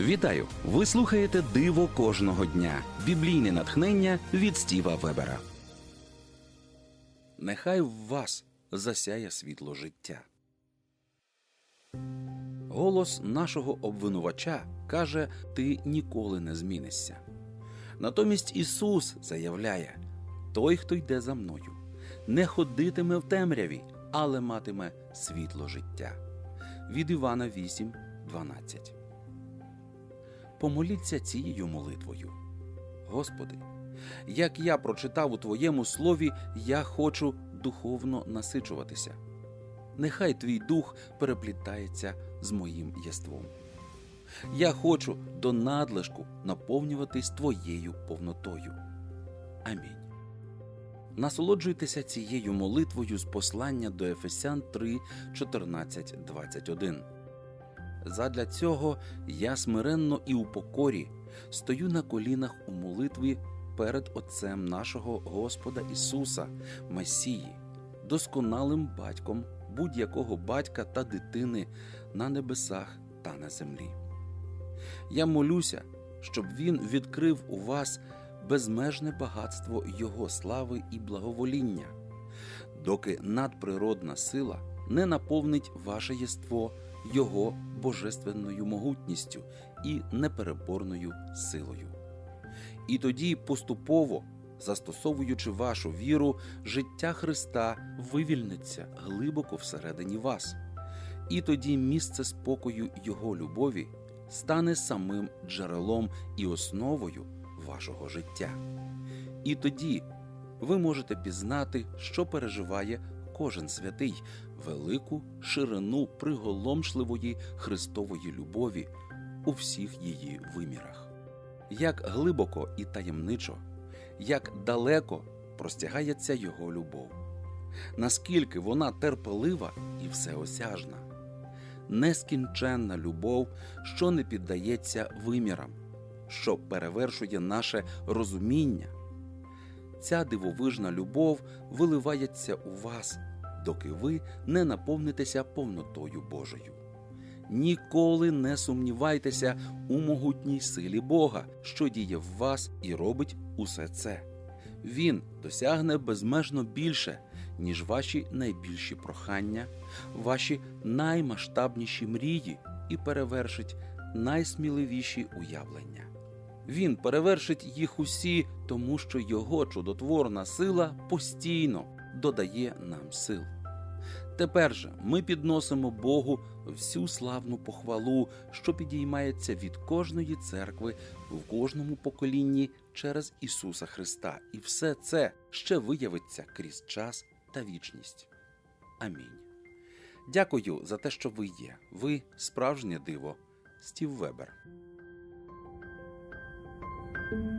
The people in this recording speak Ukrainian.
Вітаю! Ви слухаєте Диво кожного дня. Біблійне натхнення від Стіва Вебера. Нехай в вас засяє світло життя. Голос нашого обвинувача каже: Ти ніколи не змінишся. Натомість Ісус заявляє: Той, хто йде за мною, не ходитиме в темряві, але матиме світло життя. Від Івана 8, 12 помоліться цією молитвою. Господи, як я прочитав у Твоєму слові, я хочу духовно насичуватися. Нехай твій дух переплітається з моїм єством. Я хочу до надлишку наповнюватись Твоєю повнотою. Амінь. Насолоджуйтеся цією молитвою з послання до Ефесян 3, 14, 21. Задля цього я смиренно і у покорі стою на колінах у молитві перед Отцем нашого Господа Ісуса, Месії, досконалим батьком будь-якого батька та дитини на небесах та на землі. Я молюся, щоб Він відкрив у вас безмежне багатство Його слави і благовоління, доки надприродна сила не наповнить ваше єство Його божественною могутністю і непереборною силою. І тоді поступово, застосовуючи вашу віру, життя Христа вивільниться глибоко всередині вас, і тоді місце спокою Його любові стане самим джерелом і основою вашого життя. І тоді ви можете пізнати, що переживає кожен святий велику ширину приголомшливої Христової любові у всіх її вимірах. Як глибоко і таємничо, як далеко простягається Його любов, наскільки вона терпелива і всеосяжна, нескінченна любов, що не піддається вимірам, що перевершує наше розуміння. Ця дивовижна любов виливається у вас, доки ви не наповнитеся повнотою Божою. Ніколи не сумнівайтеся у могутній силі Бога, що діє в вас і робить усе це. Він досягне безмежно більше, ніж ваші найбільші прохання, ваші наймасштабніші мрії і перевершить найсміливіші уявлення. Він перевершить їх усі, тому що його чудотворна сила постійно додає нам сил. Тепер же ми підносимо Богу всю славну похвалу, що підіймається від кожної церкви в кожному поколінні через Ісуса Христа, і все це ще виявиться крізь час та вічність. Амінь. Дякую за те, що ви є. Ви справжнє диво, Стів Вебер. thank you